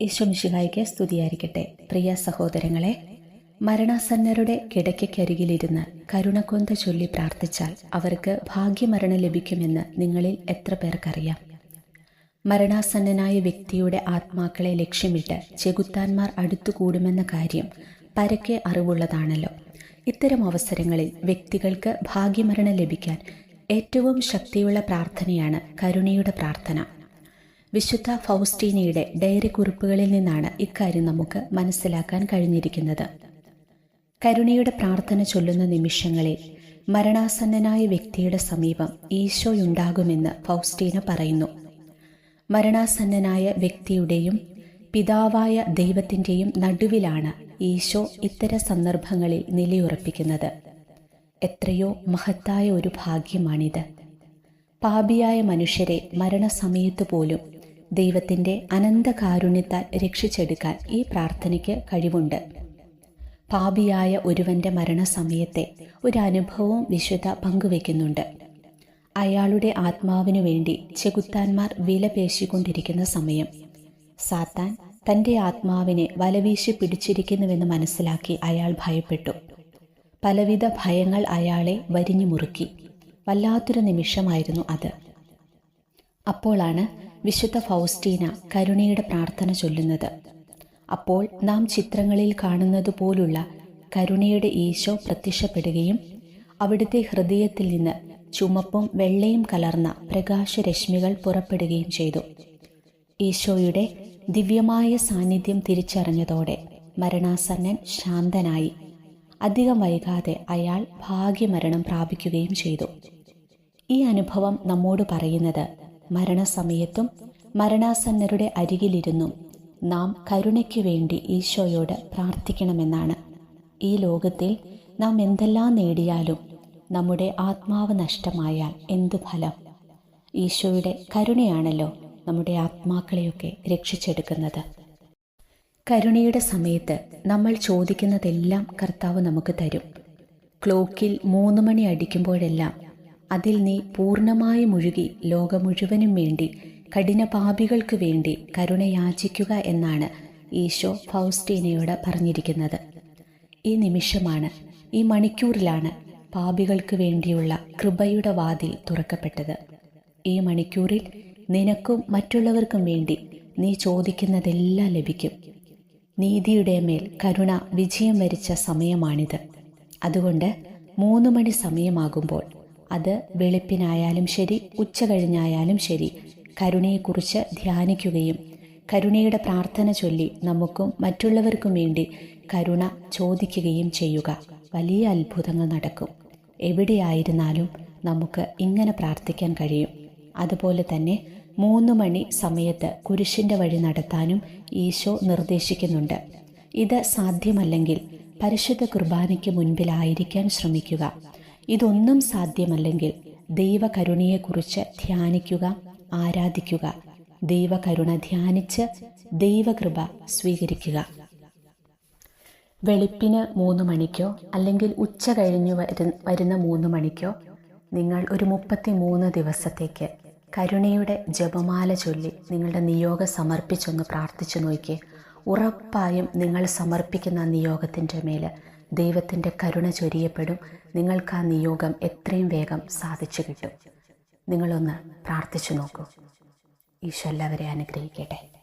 ഈശ്വമിശിഹായിക്ക് സ്തുതിയായിരിക്കട്ടെ. പ്രിയ സഹോദരങ്ങളെ മരണാസന്നരുടെ കിടക്കയ്ക്കരികിലിരുന്ന് കരുണക്കൊന്ത ചൊല്ലി പ്രാർത്ഥിച്ചാൽ അവർക്ക് ഭാഗ്യമരണം ലഭിക്കുമെന്ന് നിങ്ങളിൽ എത്ര പേർക്കറിയാം. മരണാസന്നനായ വ്യക്തിയുടെ ആത്മാക്കളെ ലക്ഷ്യമിട്ട് ചെകുത്താന്മാർ അടുത്തുകൂടുമെന്ന കാര്യം പരക്കെ അറിവുള്ളതാണല്ലോ. ഇത്തരം അവസരങ്ങളിൽ വ്യക്തികൾക്ക് ഭാഗ്യമരണം ലഭിക്കാൻ ഏറ്റവും ശക്തിയുള്ള പ്രാർത്ഥനയാണ് കരുണയുടെ പ്രാർത്ഥന. വിശുദ്ധ ഫൗസ്റ്റീനയുടെ ഡയറി കുറിപ്പുകളിൽ നിന്നാണ് ഇക്കാര്യം നമുക്ക് മനസ്സിലാക്കാൻ കഴിഞ്ഞിരിക്കുന്നത്. കരുണയുടെ പ്രാർത്ഥന ചൊല്ലുന്ന നിമിഷങ്ങളിൽ മരണാസന്നനായ വ്യക്തിയുടെ സമീപം ഈശോയുണ്ടാകുമെന്ന് ഫൗസ്റ്റീന പറയുന്നു. മരണാസന്നനായ വ്യക്തിയുടെയും പിതാവായ ദൈവത്തിന്റെയും നടുവിലാണ് ഈശോ ഇത്തരം സന്ദർഭങ്ങളിൽ നിലയുറപ്പിക്കുന്നത്. എത്രയോ മഹത്തായ ഒരു ഭാഗ്യമാണിത്. പാപിയായ മനുഷ്യരെ മരണസമയത്ത് പോലും ദൈവത്തിന്റെ അനന്തകാരുണ്യത്താൽ രക്ഷിച്ചെടുക്കാൻ ഈ പ്രാർത്ഥനയ്ക്ക് കഴിവുണ്ട്. പാപിയായ ഒരുവന്റെ മരണസമയത്തെ ഒരു അനുഭവവും വിശുദ്ധ പങ്കുവെക്കുന്നുണ്ട്. അയാളുടെ ആത്മാവിനു വേണ്ടി ചെകുത്താന്മാർ വില പേശിക്കൊണ്ടിരിക്കുന്ന സമയം. സാത്താൻ തന്റെ ആത്മാവിനെ വലവീശി പിടിച്ചിരിക്കുന്നുവെന്ന് മനസ്സിലാക്കി അയാൾ ഭയപ്പെട്ടു. പലവിധ ഭയങ്ങൾ അയാളെ വരിഞ്ഞു മുറുക്കി. വല്ലാത്തൊരു നിമിഷമായിരുന്നു അത്. അപ്പോളാണ് വിശുദ്ധ ഫൗസ്റ്റീന കരുണയുടെ പ്രാർത്ഥന ചൊല്ലുന്നത്. അപ്പോൾ നാം ചിത്രങ്ങളിൽ കാണുന്നത് പോലുള്ള കരുണയുടെ ഈശോ പ്രത്യക്ഷപ്പെടുകയും അവിടുത്തെ ഹൃദയത്തിൽ നിന്ന് ചുമപ്പും വെള്ളയും കലർന്ന പ്രകാശരശ്മികൾ പുറപ്പെടുകയും ചെയ്തു. ഈശോയുടെ ദിവ്യമായ സാന്നിധ്യം തിരിച്ചറിഞ്ഞതോടെ മരണാസന്നൻ ശാന്തനായി. അധികം വൈകാതെ അയാൾ ഭാഗ്യമരണം പ്രാപിക്കുകയും ചെയ്തു. ഈ അനുഭവം നമ്മോട് പറയുന്നത് മരണസമയത്തും മരണാസന്നരുടെ അരികിലിരുന്നു. നാം കരുണയ്ക്ക് വേണ്ടി ഈശോയോട് പ്രാർത്ഥിക്കണമെന്നാണ്. ഈ ലോകത്തിൽ നാം എന്തെല്ലാം നേടിയാലും നമ്മുടെ ആത്മാവ് നഷ്ടമായാൽ എന്തു ഫലം? ഈശോയുടെ കരുണയാണല്ലോ നമ്മുടെ ആത്മാക്കളെയൊക്കെ രക്ഷിച്ചെടുക്കുന്നത്. കരുണയുടെ സമയത്ത് നമ്മൾ ചോദിക്കുന്നതെല്ലാം കർത്താവ് നമുക്ക് തരും. ക്ലോക്കിൽ മൂന്ന് മണി അടിക്കുമ്പോഴെല്ലാം അതിൽ നീ പൂർണമായി മുഴുകി ലോകം മുഴുവനും വേണ്ടി കഠിനപാപികൾക്ക് വേണ്ടി കരുണയാചിക്കുക എന്നാണ് ഈശോ ഫൗസ്റ്റീനയോട് പറഞ്ഞിരിക്കുന്നത്. ഈ നിമിഷമാണ് ഈ മണിക്കൂറിലാണ് പാപികൾക്ക് വേണ്ടിയുള്ള കൃപയുടെ വാതിൽ തുറക്കപ്പെട്ടത്. ഈ മണിക്കൂറിൽ നിനക്കും മറ്റുള്ളവർക്കും വേണ്ടി നീ ചോദിക്കുന്നതെല്ലാം ലഭിക്കും. നീതിയുടെ മേൽ കരുണ വിജയം വരിച്ച സമയമാണിത്. അതുകൊണ്ട് മൂന്ന് മണി സമയമാകുമ്പോൾ അത് വെളുപ്പിനായാലും ശരി ഉച്ച കഴിഞ്ഞായാലും ശരി. കരുണയെക്കുറിച്ച് ധ്യാനിക്കുകയും കരുണയുടെ പ്രാർത്ഥന ചൊല്ലി നമുക്കും മറ്റുള്ളവർക്കും വേണ്ടി കരുണ ചോദിക്കുകയും ചെയ്യുക. വലിയ അത്ഭുതങ്ങൾ നടക്കും. എവിടെയായിരുന്നാലും നമുക്ക് ഇങ്ങനെ പ്രാർത്ഥിക്കാൻ കഴിയും. അതുപോലെ തന്നെ മൂന്ന് മണി സമയത്ത് കുരിശിന്റെ വഴി നടത്താനും ഈശോ നിർദ്ദേശിക്കുന്നുണ്ട്. ഇത് സാധ്യമല്ലെങ്കിൽ പരിശുദ്ധ കുർബാനയ്ക്ക് മുൻപിലായിരിക്കാൻ ശ്രമിക്കുക. ഇതൊന്നും സാധ്യമല്ലെങ്കിൽ ദൈവകരുണയെക്കുറിച്ച് ധ്യാനിക്കുക ആരാധിക്കുക. ദൈവകരുണ ധ്യാനിച്ച് ദൈവകൃപ സ്വീകരിക്കുക. വെളുപ്പിന് മൂന്ന് മണിക്കോ അല്ലെങ്കിൽ ഉച്ച കഴിഞ്ഞു വരുന്ന മൂന്ന് മണിക്കോ നിങ്ങൾ ഒരു മുപ്പത്തി മൂന്ന് ദിവസത്തേക്ക് കരുണയുടെ ജപമാല ചൊല്ലി നിങ്ങളുടെ നിയോഗം സമർപ്പിച്ചൊന്ന് പ്രാർത്ഥിച്ചു നോക്കി. ഉറപ്പായും നിങ്ങൾ സമർപ്പിക്കുന്ന നിയോഗത്തിന്റെ മേൽ ദൈവത്തിന്റെ കരുണ ചൊരിയപ്പെടും. നിങ്ങൾക്ക് ആ നിയോഗം എത്രയും വേഗം സാധിച്ചു കിട്ടും. നിങ്ങളൊന്ന് പ്രാർത്ഥിച്ചു നോക്കൂ. ഈശോ എല്ലാവരെ അനുഗ്രഹിക്കട്ടെ.